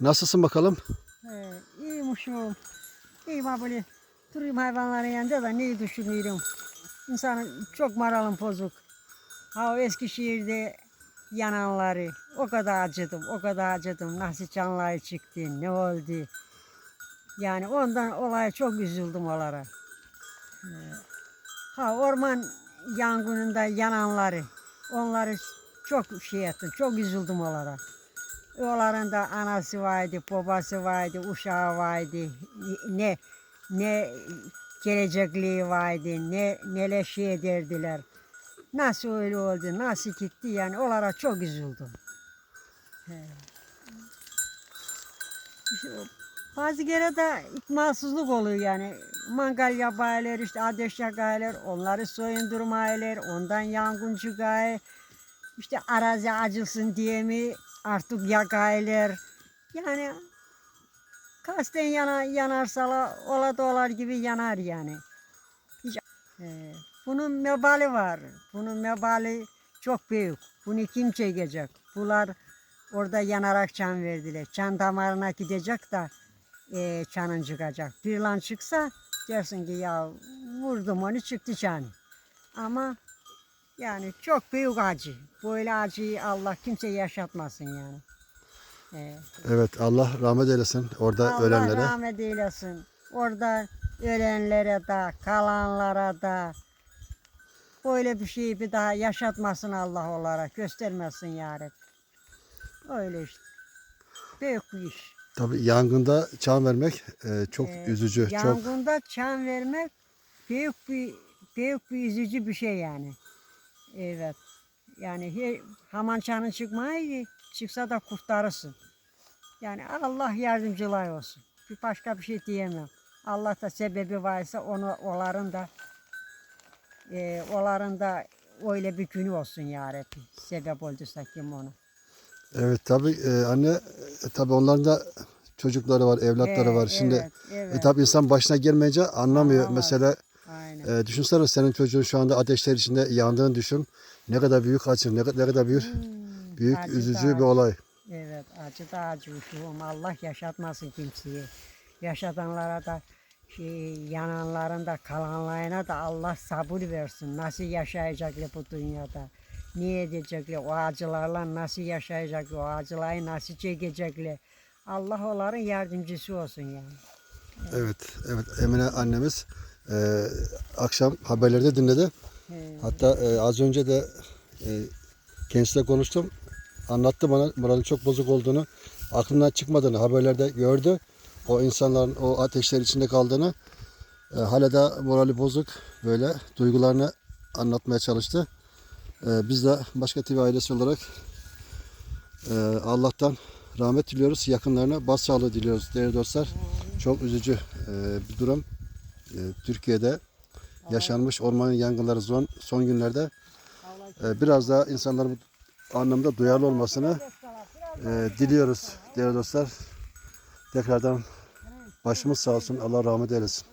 Nasılsın bakalım? Ee, iyiymişim. İyiyim ha böyle. Durayım hayvanların yanında da neyi düşünüyorum. İnsanın çok moralım bozuk. Ha o Eskişehir'de yananları o kadar acıdım, o kadar acıdım. Nasıl canları çıktı, ne oldu? Yani ondan olaya çok üzüldüm onlara. Ha orman yangınında yananları, onları çok şey ettim, çok üzüldüm onlara. Onların anası vardı, babası vardı, uşağı vardı. Ne ne gelecekliği vardı, ne neler şey ederdiler. Nasıl öyle oldu, nasıl gitti yani onlara çok üzüldüm. Bazı kere de ikmalsızlık oluyor yani. Mangal yaparlar, işte ateş yakarlar, onları soyundurmaylar, ondan yangın çıkar. İşte arazi acılsın diye mi artık yakarlar. Yani kasten yana, yanarsa ola dolar gibi yanar yani. Hiç, Ee, bunun mebali var. Bunun mebali çok büyük. Bunu kim çekecek? Bunlar orada yanarak can verdiler. Can damarına gidecek de e, canın çıkacak. Bir lan çıksa dersin ki ya vurdum onu çıktı can. Ama yani çok büyük acı. Böyle acıyı Allah kimse yaşatmasın yani. Ee, Evet Allah rahmet eylesin orada Allah ölenlere. rahmet eylesin. Orada ölenlere de, kalanlara da böyle bir şeyi bir daha yaşatmasın Allah olarak. Göstermesin yarın. Öyle işte. Büyük bir iş. Tabii yangında can vermek e, çok Ee, üzücü. Çok Yangında çan vermek büyük bir büyük bir üzücü bir şey yani. Evet. Yani her, haman çanın çıkmayı çıksa da kurtarırsın. Yani Allah yardımcılar olsun. Bir başka bir şey diyemem. Allah da sebebi varsa onu onların da e, onların da öyle bir günü olsun ya Rabbi. Sebep olduysa kim onu. evet tabii e, anne e, tabii onların da çocukları var, evlatları Ee, var. Şimdi evet, evet. e, tabii insan başına gelmeyince anlamıyor. Anlamaz. Mesela Aynen. e, düşünsene senin çocuğun şu anda ateşler içinde yandığını düşün. Ne kadar büyük acı, ne, ne kadar büyük Hmm, büyük acı üzücü da bir olay. Evet acı da acı uşuğum. Allah yaşatmasın kimseyi. Yaşatanlara da şey, yananların da kalanlarına da Allah sabır versin. Nasıl yaşayacaklar bu dünyada? Ne edecekler? O acılarla nasıl yaşayacaklar? O acıları nasıl çekecekler? Allah onların yardımcısı olsun yani. Evet, evet Emine annemiz e, akşam haberlerde dinledi. Hatta e, az önce de e, kendisiyle konuştum. Anlattı bana moralin çok bozuk olduğunu, aklından çıkmadığını haberlerde gördü. O insanların o ateşler içinde kaldığını, e, hala da morali bozuk böyle duygularını anlatmaya çalıştı. E, biz de Başka TV ailesi olarak e, Allah'tan rahmet diliyoruz. Yakınlarına başsağlığı diliyoruz değerli dostlar. Çok üzücü e, bir durum. E, Türkiye'de yaşanmış orman yangınları son, son günlerde e, biraz daha insanların bu anlamda duyarlı olmasını e, diliyoruz değerli dostlar. Tekrardan başımız sağ olsun. Allah rahmet eylesin.